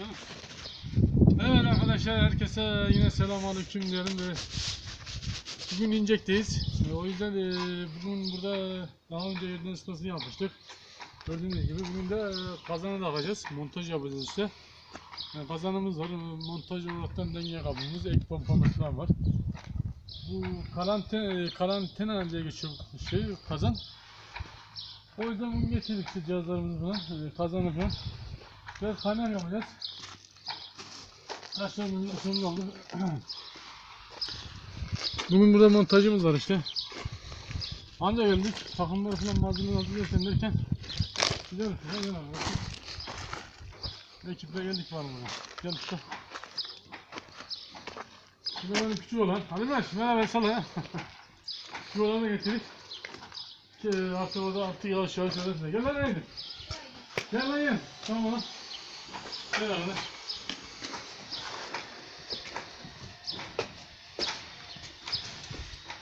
Evet arkadaşlar herkese yine selamünaleyküm diyelim de bugün İncek'teyiz. E, O yüzden e, bugün burada daha önce yerden ısıtmasını yapmıştık. Gördüğünüz gibi bugün de e, kazanı takacağız. Montaj yapacağız işte. E, kazanımız var. E, Montaj olaraktan denge kabımız, ek pompamız falan var. Bu karantina, karantina diye geçiyor şey kazan. O yüzden bugün getirdik işte cihazlarımızı e, kazanı falan. Ve kaynar yapacağız. Bugün burada montajımız var işte. Anca geldik. Takımları falan malzemeleri hazırlıyorken derken gidiyoruz. Gel gel abi. Ekiple geldik var buraya. Gel usta. Şimdi benim küçük olan. Hadi Mert merhaba sana ya. küçük olanı da getirdik. Ki artık orada artık yavaş yavaş öğretmeye. Gel lan. Gel lan gel. Tamam lan. Gel arkadaş.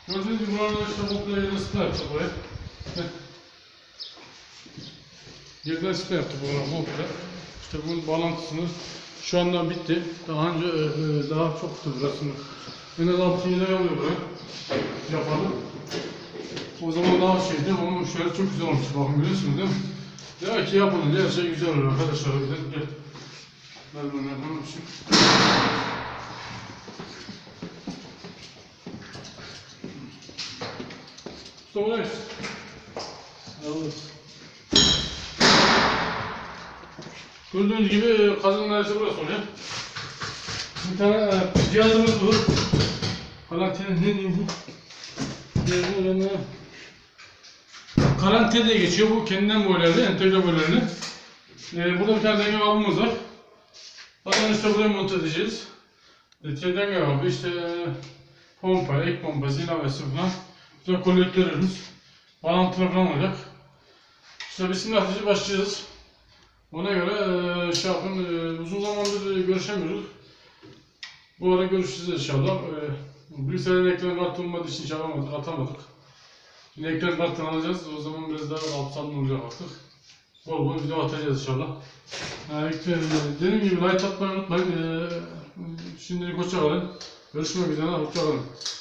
Gördüğünüz gibi burada işte komple yerine sıkı yaptık buraya. Heh. Yerden sıkı yaptık buraya komple. İşte bunun bağlantısını şu anda bitti. Daha önce e, e, daha çoktu burasını. En az 6 yıl alıyor buraya. Yapalım. O zaman daha şeydi, onun şöyle çok güzel olmuş. Bakın biliyorsunuz değil mi? Demek ki yapılınca her şey güzel oluyor arkadaşlar. Yüzden gel. Ben bunu yapalım şimdi. Solarız. Alırız. Gördüğünüz gibi kazanın neresi burası oluyor. Bir tane e, cihazımız bu. Karantina ne diyeyim? Yerine Karantina diye geçiyor. Bu kendinden boylarlı, entegre boylarlı. Ee, burada bir tane denge kabımız var. Zaten işte buraya monte edeceğiz. E, denge kabı işte pompa, ek pompası ilavesi falan. Burada kolektörümüz. Bağlantılar falan olacak. İşte bismillah diyeceğiz, başlayacağız. Ona göre e, şey yapın, e, uzun zamandır görüşemiyoruz. Bu ara görüşeceğiz inşallah. E, bilgisayarın ekran kartı olmadığı için çalamadık, atamadık. Şimdi ekran kartını alacağız, o zaman biraz daha kapsamlı olacak artık. Bol bol video atacağız inşallah. Yani, dediğim gibi like atmayı unutmayın. Şimdilik hoşça kalın. Görüşmek üzere, hoşça kalın.